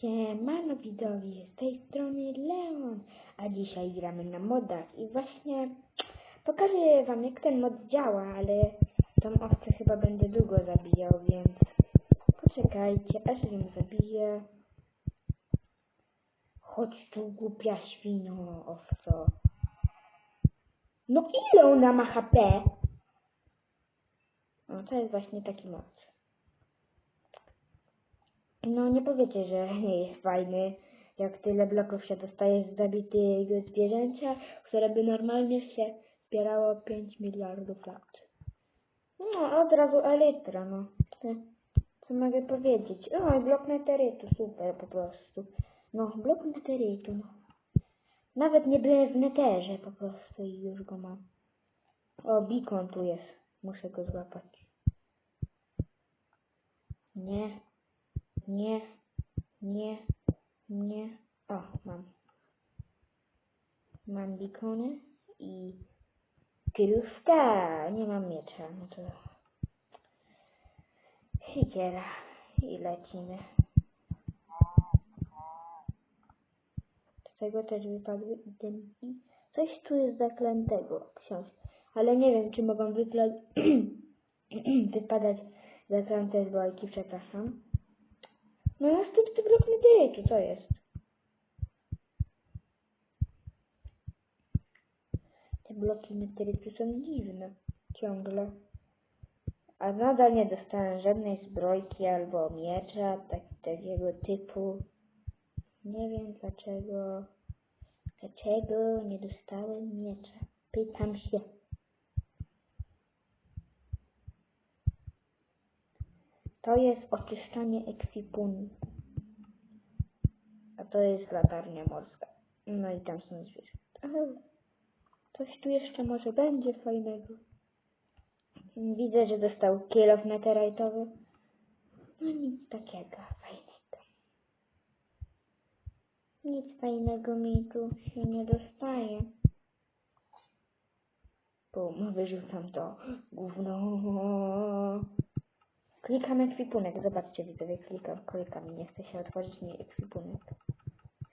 Siemano widzowie, z tej strony Leon, a dzisiaj gramy na modach i właśnie pokażę wam jak ten mod działa, ale tą owcę chyba będę długo zabijał, więc poczekajcie, aż ją zabiję. Chodź tu głupia świno, owco. No ile ona ma HP? No to jest właśnie taki mod. No nie powiecie, że nie jest fajny, jak tyle bloków się dostaje z zabitego zwierzęcia, które by normalnie się zbierało 5 miliardów lat. No, od razu elytra, no. Co, co mogę powiedzieć? O, blok neterytu, super po prostu. No, blok neterytu, no. Nawet nie byłem w neterze po prostu i już go mam. O, beacon tu jest. Muszę go złapać. Nie, nie, nie, nie. O, mam. Mam beacony i kryjówka. Nie mam miecza, no to i lecimy. Z tego też wypadły itemki. Coś tu jest zaklętego, książ. Ale nie wiem, czy mogą wypadać zaklęte zbrojki, przepraszam. No następny blok netherytu, co jest? Te bloki netherytu są dziwne. Ciągle. A nadal nie dostałem żadnej zbrojki albo miecza tak, takiego typu. Nie wiem dlaczego. Dlaczego nie dostałem miecza? Pytam się. To jest oczyszczanie ekwipunku. A to jest latarnia morska. No i tam są zwierzęta. Coś tu jeszcze może będzie fajnego. Widzę, że dostał kielow meteoritowy. No nic takiego fajnego. Nic fajnego mi tu się nie dostaje. Bum, wyrzucam to gówno. Klikam ekwipunek, zobaczcie widzowie, klikam, klikam, nie chce się otworzyć mi ekwipunek.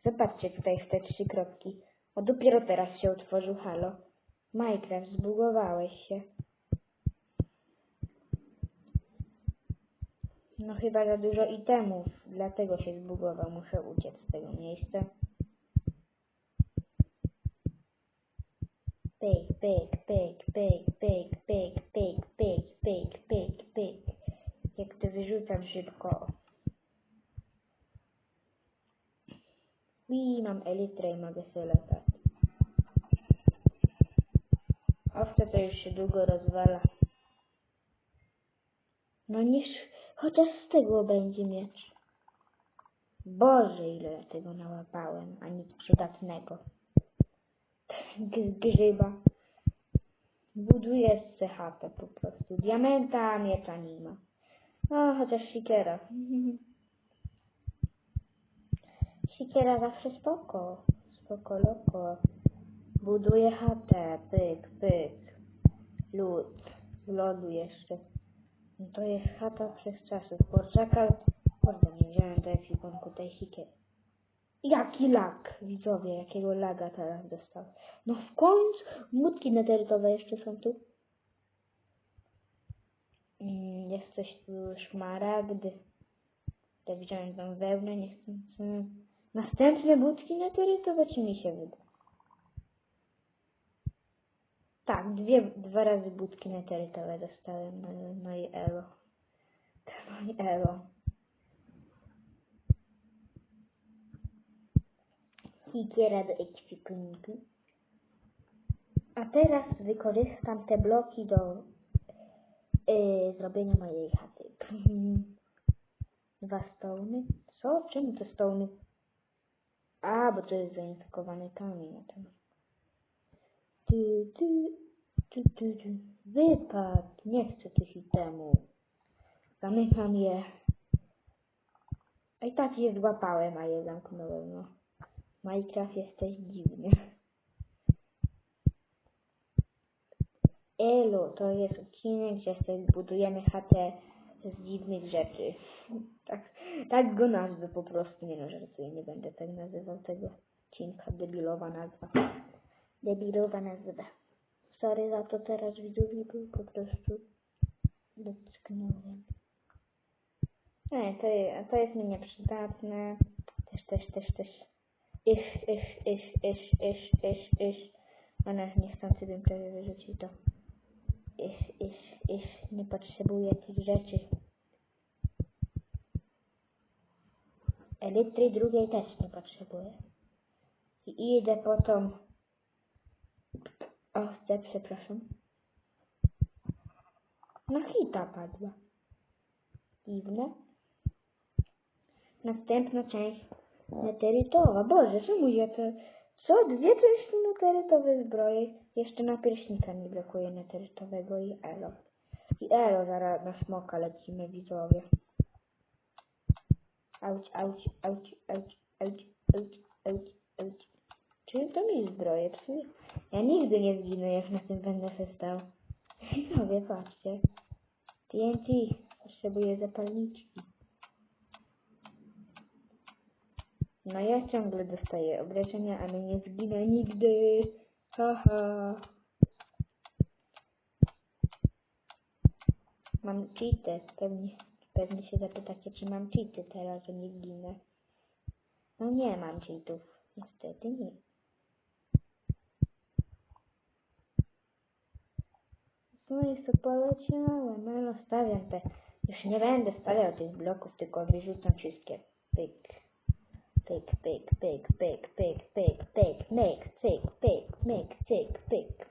Zobaczcie tutaj w te trzy kropki. O, dopiero teraz się otworzył, halo. Minecraft, zbugowałeś się. No chyba za dużo itemów, dlatego się zbugował, muszę uciec z tego miejsca. Pyk, pyk, pyk, pyk, pyk, pyk, pyk, pyk, pyk, pyk. Wyrzucam szybko. I mam elitrę i mogę sobie latać. Owce to już się długo rozwala. No niż chociaż z tego będzie miecz. Boże, ile ja tego nałapałem, a nic przydatnego. Grzyba. Buduje z CHP po prostu. Diamenta, miecza nie ma. O, chociaż sikiera. Sikiera zawsze spoko. Spoko, loko. Buduje chatę. Pyk, pyk. Lód. Z lodu jeszcze. No to jest chata przez czasów. Poczekaj. Kurde, nie wziąłem do ekwipunku tej sikiery. Jaki lag, widzowie, jakiego laga teraz dostał. No w końcu, mutki neterytowe jeszcze są tu. Jest coś tu szmaragdy. To wziąłem tą wełnę, nie chcę. Następne budki neterytowe, czy mi się wyda? Tak, dwie, dwa razy budki neterytowe dostałem, no, no i elo. No i elo. Higiera do. A teraz wykorzystam te bloki do yy, zrobienia mojej chaty. Dwa stołny. Co? Czemu te stołny? A, bo to jest zainfekowany kamień na tym. Ty, ty, ty, ty, ty. Wypad! Nie chcę tych itemów. Zamykam je. A i tak je złapałem, a je zamknąłem, no. Minecraft jesteś dziwny. Elo, to jest odcinek, gdzie sobie budujemy chatę z dziwnych rzeczy. Tak, tak go nazwę po prostu, nie no, nie będę tak nazywał tego odcinka, debilowa nazwa. Debilowa nazwa. Sorry za to teraz widzowie, po prostu dotknąłem. Nie, to, to jest mi nieprzydatne. Też, też, też, też. Iś, iś, iś, iś, iś, iś, iś. Ale niechcący bym prawie wyrzucił to. Iś, iś, iś. Nie potrzebuję tych rzeczy. Elitry drugiej też nie potrzebuję. I idę po tą owcę, przepraszam. Na hita padła. Dziwne. Następna część neterytowa. Boże, czemu ja to... Co? Dwie części neterytowe zbroje. Jeszcze na pierśnika mi brakuje neterytowego i elo. I elo, zaraz na smoka lecimy widzowie. Auć, auć, auć, auć, auć, auć, auć, auć. Czy to mi zbroje psuje? Ja nigdy nie zginę, jak na tym będę się stał. Widzowie, patrzcie. TNT. Potrzebuję zapalniczki. No ja ciągle dostaję obrażenia, ale nie zginę nigdy. Haha. Mam cheaty. Pewnie, pewnie się zapytacie, czy mam cheaty teraz, że nie zginę. No nie mam cheatów. Niestety nie. No i co poleciałem, ale stawiam te. Już nie będę stawiał tych bloków, tylko wyrzucam wszystkie. Pyk. tick big, big, big, big, big, big. make tick big, make tick big.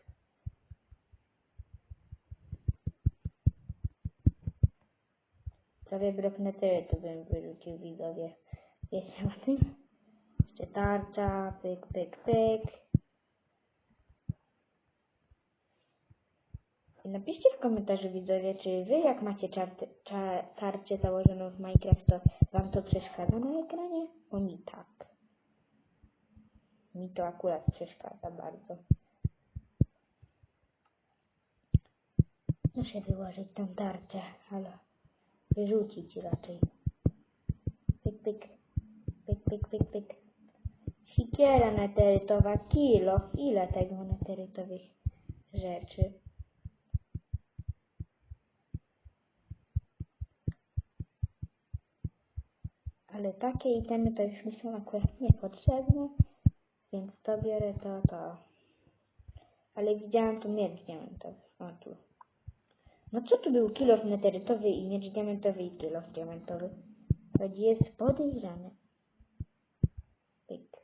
Prawie braknę tyle, to bym wyrzucił widzowie. Wiecie o tym? Jeszcze tarcza, pyk, pyk, pyk. Komentarzu widzowie, czy wy jak macie czarty, założoną w Minecraft, to wam to przeszkadza na ekranie? Bo mi tak. Mi to akurat przeszkadza bardzo. Muszę wyłożyć tą tarczę, ale wyrzucić raczej. Pyk, pyk, pyk, pyk, pyk, pyk. Sikiera neterytowa, kilo. Ile tego neterytowych rzeczy? Ale takie itemy to już mi są akurat niepotrzebne, więc to biorę to, to. Ale widziałam tu miecz diamentowy. O tu. No co tu był kilof neterytowy i miecz diamentowy i kilof diamentowy? To jest podejrzane. Pyk.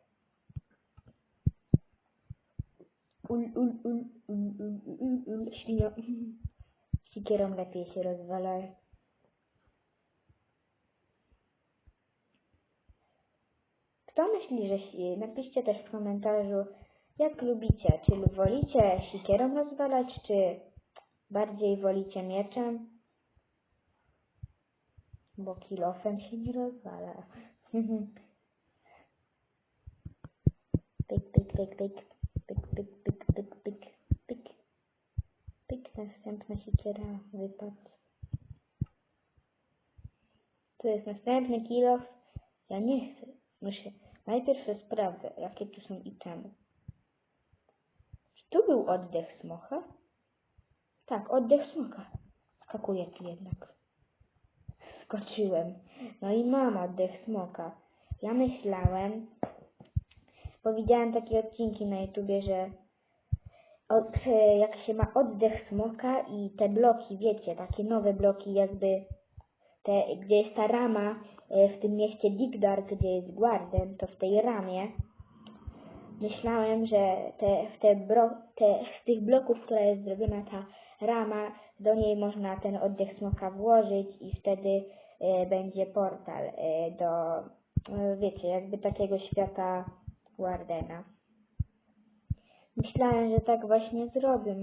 Ul, ul, ul, ul, ul, ul, ul, świnio. Sikierą lepiej się rozwala. Kto myśli, że napiszcie też w komentarzu, jak lubicie, czy wolicie sikierą rozwalać, czy bardziej wolicie mieczem? Bo kilofem się nie rozwala. pyk, pyk, pyk, pyk, pyk, pyk, pyk, pyk, pyk, pyk, pyk, następna sikiera wypadł. Tu jest następny kilof. Ja nie chcę. Muszę. Najpierw sprawdzę, jakie tu są itemy. Czy tu był oddech smoka? Tak, oddech smoka. Skakuje tu jednak. Skoczyłem. No i mam oddech smoka. Ja myślałem, bo widziałem takie odcinki na YouTubie, że od, e, jak się ma oddech smoka i te bloki, wiecie, takie nowe bloki jakby te, gdzie jest ta rama w tym mieście Digdar, gdzie jest Guarden, to w tej ramie myślałem, że te, w te, bro, te, z tych bloków, która jest zrobiona ta rama, do niej można ten oddech smoka włożyć i wtedy e, będzie portal e, do, e, wiecie, jakby takiego świata Guardena. Myślałem, że tak właśnie zrobię,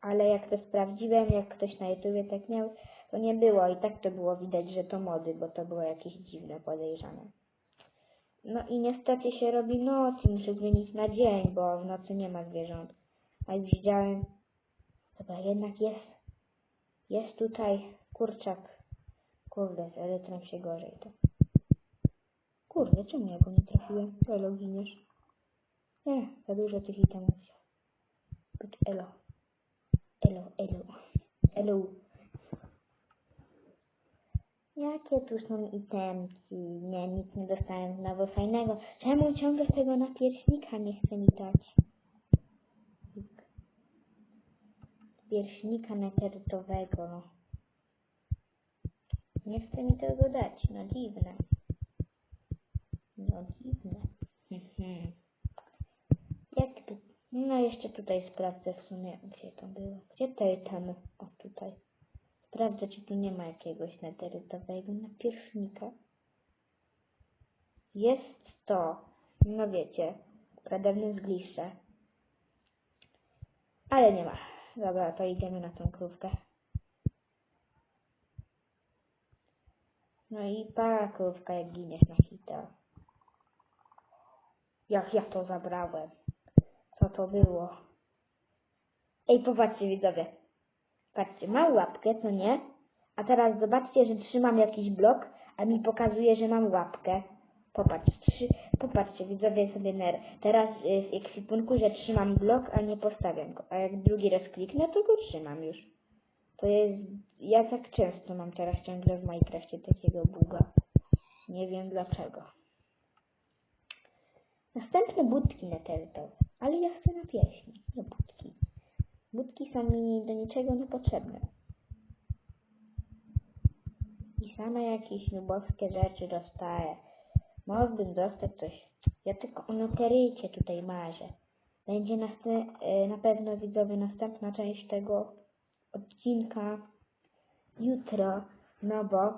ale jak to sprawdziłem, jak ktoś na YouTubie tak miał, to nie było i tak to było widać, że to mody, bo to było jakieś dziwne, podejrzane. No i niestety się robi noc i muszę zmienić na dzień, bo w nocy nie ma zwierząt. A już widziałem, dobra, jednak jest, jest tutaj kurczak. Kurde, z elytrem się gorzej to. Kurde, czemu ja go nie trafiłem? Elo, giniesz. Nie, za dużo tych itemów. Elo. Elo, elo. Elo. Jakie tu są itemki? Nie, nic nie dostałem znowu fajnego. Czemu ciągle tego napierśnika nie chce mi dać? Pierśnika neterytowego, no. Nie chce mi tego dać, no dziwne. No dziwne. Mhm. Jakby... No jeszcze tutaj sprawdzę w sumie, gdzie to było. Gdzie te itemy? Sprawdzę, czy tu nie ma jakiegoś neterytowego napierśnika. Jest to, no wiecie, pradawne zgliszcze. Ale nie ma. Dobra, to idziemy na tą krówkę. No i para krówka, jak giniesz na hita. Jak ja to zabrałem? Co to było? Ej, popatrzcie widzowie. Patrzcie, mam łapkę, co nie? A teraz zobaczcie, że trzymam jakiś blok, a mi pokazuje, że mam łapkę. Popatrz, trzy, popatrzcie, widzowie sobie ner. Teraz y, w ekwipunku, że trzymam blok, a nie postawiam go. A jak drugi raz kliknę, to go trzymam już. To jest... Ja tak często mam teraz ciągle w Minecrafcie takiego buga. Nie wiem dlaczego. Następne budki neterytowe. Ale ja chcę na pieśni, nie budki. Budki są mi do niczego niepotrzebne. I same jakieś nubowskie rzeczy dostaję. Mógłbym dostać coś. Ja tylko o neterycie tutaj marzę. Będzie nastę- e, na pewno widzowie następna część tego odcinka jutro, no bo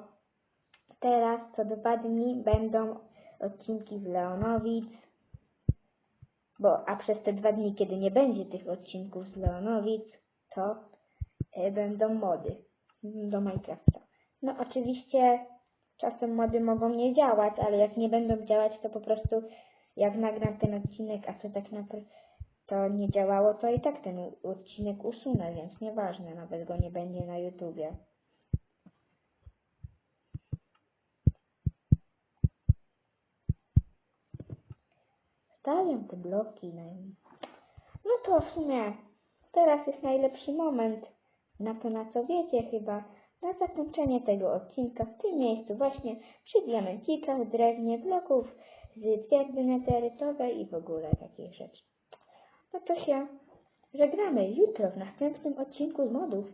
teraz co dwa dni będą odcinki z Leonowic, bo a przez te dwa dni, kiedy nie będzie tych odcinków z Leonowic, to e, będą mody do Minecrafta. No oczywiście czasem mody mogą nie działać, ale jak nie będą działać, to po prostu jak nagram ten odcinek, a co tak naprawdę to nie działało, to i tak ten odcinek usunę, więc nieważne, nawet go nie będzie na YouTubie. Stawiam te bloki na No to w sumie teraz jest najlepszy moment na to, na co wiecie chyba, na zakończenie tego odcinka w tym miejscu właśnie przy diamencikach, drewnie, bloków z twierdzy neterytowej i w ogóle takich rzeczy. No to się żegnamy jutro w następnym odcinku z modów.